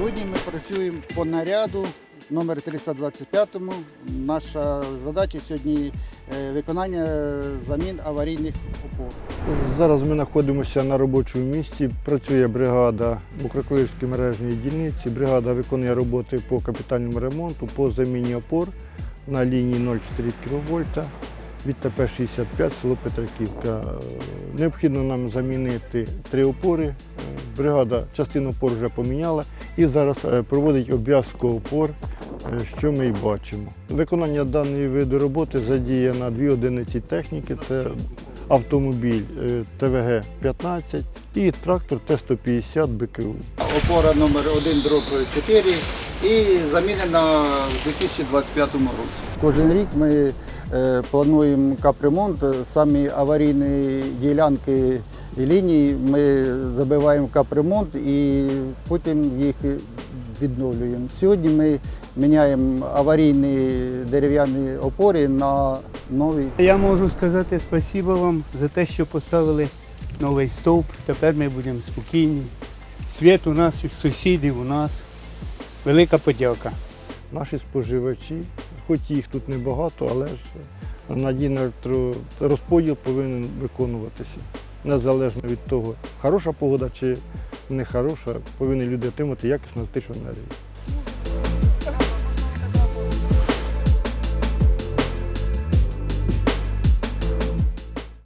Сьогодні ми працюємо по наряду номер 325. Наша задача сьогодні е, виконання замін аварійних опор. Зараз ми знаходимося на робочому місці. Працює бригада Мокроклівської мережної дільниці. Бригада виконує роботи по капітальному ремонту, по заміні опор на лінії 0,4 кВт від ТП-65 село Петриківка. Необхідно нам замінити три опори. Бригада частину опор вже поміняла і зараз е, проводить обв'язку опор, е, що ми й бачимо. Виконання даної виду роботи задіяно дві одиниці техніки. Це автомобіль е, ТВГ-15 і трактор Т-150 БКУ. Опора номер 1 дроб 4 і замінена в 2025 році. Кожен рік ми плануємо капремонт. Самі аварійні ділянки і лінії ми забиваємо в капремонт і потім їх відновлюємо. Сьогодні ми міняємо аварійні дерев'яні опори на нові. Я можу сказати спасибо вам за те, що поставили новий стовп. Тепер ми будемо спокійні. Світ у нас, сусідів у нас. Велика подяка. Наші споживачі, хоч їх тут небагато, але ж надійний розподіл повинен виконуватися. Незалежно від того, хороша погода чи не хороша, повинні люди отримати якісну електричну енергію.